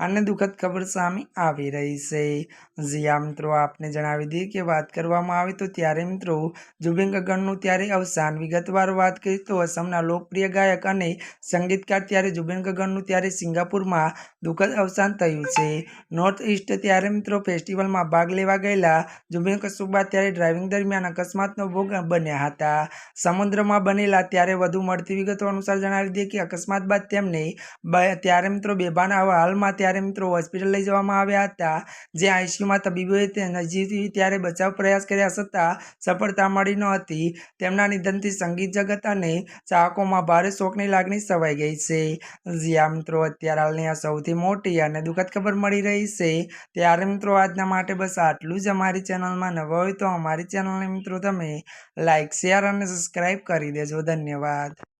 અને દુઃખદ ખબર સામે આવી રહી છે. જ્યાં મિત્રો, આપને જણાવી દઈએ કે વાત કરવામાં આવે તો ત્યારે મિત્રો જુબિન ગગનનું ત્યારે અવસાન. વિગતવાર વાત કરીએ તો અસમના લોકપ્રિય ગાયક અને સંગીતકાર ત્યારે જુબિન ગગનનું ત્યારે સિંગાપુરમાં દુઃખદ અવસાન થયું છે. નોર્થ ઇસ્ટ ત્યારે મિત્રો ફેસ્ટિવલમાં ભાગ લેવા ગયેલા જુબિન કસુબા ત્યારે ડ્રાઇવિંગ દરમિયાન અકસ્માતનો ભોગ બન્યા હતા. સમુદ્રમાં બનેલા ત્યારે વધુ મળતી વિગતો અનુસાર જણાવી દઈએ કે અકસ્માત બાદ તેમને ત્યારે મિત્રો બેભાન હાલમાં ત્યારે મિત્રો હોસ્પિટલ લઈ જવામાં આવ્યા હતા, જે આઈસીયુમાં તબીબોએ નજીકથી ત્યારે બચાવ પ્રયાસ કર્યા છતાં સફળતા મળી ન હતી. તેમના નિધનથી સંગીત જગત અને ચાહકોમાં ભારે શોકની લાગણી સવાઈ ગઈ છે. જ્યાં મિત્રો, અત્યારે હાલની આ સૌથી મોટી અને દુઃખદ ખબર મળી રહી છે. ત્યારે મિત્રો, આજના માટે બસ આટલું જ. અમારી ચેનલમાં નવા હોય તો અમારી ચેનલને મિત્રો, તમે લાઇક શેર અને સબસ્ક્રાઈબ કરી દેજો. ધન્યવાદ.